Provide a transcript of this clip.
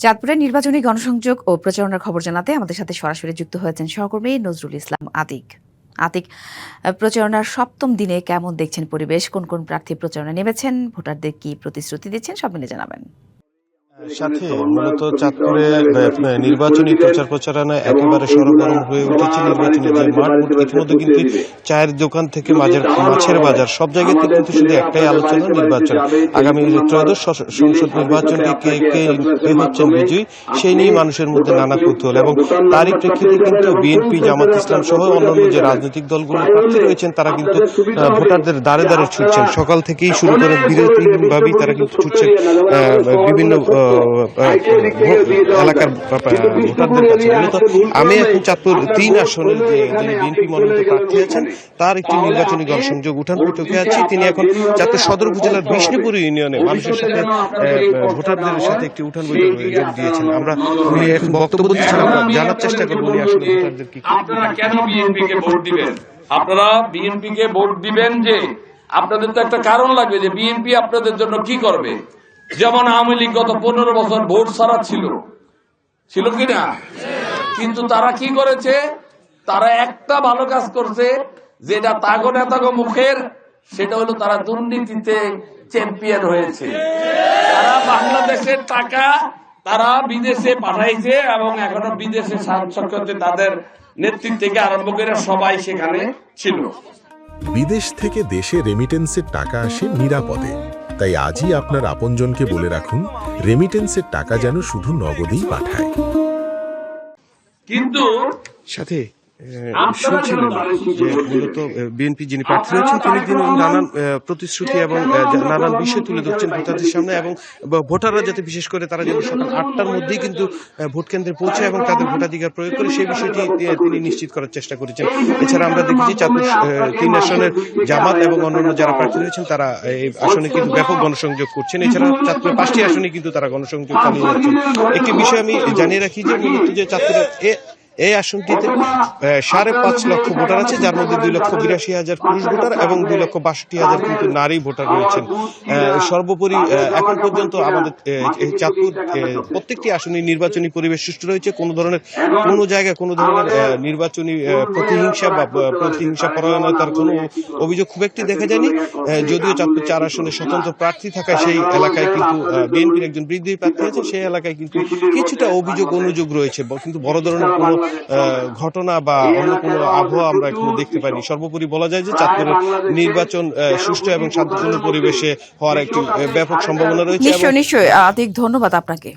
চাঁদপুরের নির্বাচনী গণসংযোগ ও প্রচারণার খবর জানাতে আমাদের সাথে সরাসরি যুক্ত হয়েছেন সহকর্মী নজরুল ইসলাম আতিক। আতিক প্রচারণার সপ্তম দিনে কেমন দেখছেন পরিবেশ? কোন কোন প্রার্থী প্রচারণা নেমেছেন? ভোটারদের কি প্রতিশ্রুতি দিচ্ছেন? সব মিলে জানাবেন। সাথে মূলত চাঁদপুরে নির্বাচনী প্রচার প্রচারণা একেবারে সরগরম হয়ে উঠেছে নির্বাচনী যে মাঠ ইতিমধ্যে কিন্তু চায়ের দোকান থেকে মাঝের মাছের বাজার সব জায়গাতে কিন্তু শুধু একটাই আলোচনা নির্বাচন। আগামী ত্রয়োদশ সংসদ নির্বাচনকে কে কে কে হচ্ছেন বিজয়ী? সেই নিয়ে মানুষের মধ্যে নানা কৌতূহল। এবং তারই প্রেক্ষিতে কিন্তু বিএনপি জামাত ইসলাম সহ অন্যান্য যে রাজনৈতিক দলগুলো প্রার্থী রয়েছেন তারা কিন্তু ভোটারদের দ্বারে দ্বারে ছুটছেন। সকাল থেকেই শুরু করে বিরতিহীনভাবেই তারা কিন্তু ছুটছেন বিভিন্ন এলাকার ভোটারদের কাছে মূলত আমি এখন চাঁদপুর তিন আসনের যে যিনি বিএনপি মনোনীত প্রার্থী আছেন তার একটি নির্বাচনী গণসংযোগ উঠান। বৈঠকে আছি তিনি এখন চাঁদপুর সদর উপজেলার বিষ্ণুপুর ইউনিয়নে মানুষের সাথে ভোটারদের সাথে একটি উঠান বৈঠকে যোগ দিয়েছেন। আমরা উনি এখন বক্তব্য দিচ্ছেন জানার চেষ্টা করব উনি আসলে ভোটারদের কি আপনারা কেন বিএনপি কে ভোট দিবেন? আপনারা বিএনপি কে ভোট দিবেন যে আপনাদের তো একটা কারণ লাগবে যে বিএনপি আপনাদের জন্য কি করবে? যেমন আওয়ামী লীগ গত পনেরো বছর ভোট ছাড়া ছিল। ছিল কি না? কিন্তু তারা কি করেছে? তারা একটা ভালো কাজ করছে, যেটা তাগো নেতাগো মুখের, সেটা হলো তারা দুর্নীতিতে চ্যাম্পিয়ন হয়েছে। তারা বাংলাদেশের টাকা তারা বিদেশে পাঠাইছে এবং এখনও বিদেশে সাংসদ তাদের নেতৃত্ব থেকে আরম্ভ করে সবাই সেখানে ছিল। বিদেশ থেকে দেশে রেমিটেন্সের টাকা আসে নিরাপদে। তাই আজই আপনার আপনজনকে বলে রাখুন রেমিটেন্সের টাকা যেন শুধু নগদেই পাঠায়। কিন্তু সাথে যে মূলত বিএনপি যিনি প্রার্থী রয়েছেন তিনি তিনি নানান প্রতিশ্রুতি এবং নানান বিষয় তুলে ধরছেন ভোটারদের সামনে এবং ভোটাররা যাতে বিশেষ করে তারা যেন সকাল আটটার মধ্যেই কিন্তু ভোট কেন্দ্রে পৌঁছায় এবং তাদের ভোটাধিকার প্রয়োগ করে সেই বিষয়টি তিনি নিশ্চিত করার চেষ্টা করেছেন। এছাড়া আমরা দেখেছি চাঁদপুর তিন আসনের জামাত এবং অন্যান্য যারা প্রার্থী রয়েছেন তারা এই আসনে কিন্তু ব্যাপক গণসংযোগ করছেন। এছাড়া চাঁদপুরের পাঁচটি আসনে কিন্তু তারা গণসংযোগ চালিয়ে যাচ্ছেন। একটি বিষয় আমি জানিয়ে রাখি যে মূলত যে চাঁদপুরের এই আসনটিতে সাড়ে পাঁচ লক্ষ ভোটার আছে, যার মধ্যে দুই লক্ষ বিরাশি হাজার পুরুষ ভোটার এবং দুই লক্ষ বাষট্টি হাজার কিন্তু নারী ভোটার রয়েছেন। সর্বোপরি এখন পর্যন্ত আমাদের চাঁদপুর প্রত্যেকটি আসনে নির্বাচনী পরিবেশ সুষ্ঠু রয়েছে। কোনো ধরনের, কোনো জায়গায় কোনো ধরনের নির্বাচনী প্রতিহিংসা বা প্রতিহিংসা পরায়ণতার কোনো অভিযোগ খুব একটি দেখা যায়নি। যদিও চাঁদপুর চার আসনে স্বতন্ত্র প্রার্থী থাকায় সেই এলাকায় কিন্তু বিএনপির একজন বৃদ্ধি প্রার্থী আছে, সেই এলাকায় কিন্তু কিছুটা অভিযোগ অনুযোগ রয়েছে কিন্তু বড় ধরনের কোনো ঘটনা বা অন্য কোনো আবহাওয়া আমরা এখনও দেখতে পাইনি। সর্বোপরি বলা যায় যে চাঁদপুরের নির্বাচন সুষ্ঠু এবং শান্তিপূর্ণ পরিবেশে হওয়ার একটি ব্যাপক সম্ভাবনা রয়েছে নিশ্চয় নিশ্চয়। অধিক ধন্যবাদ আপনাকে।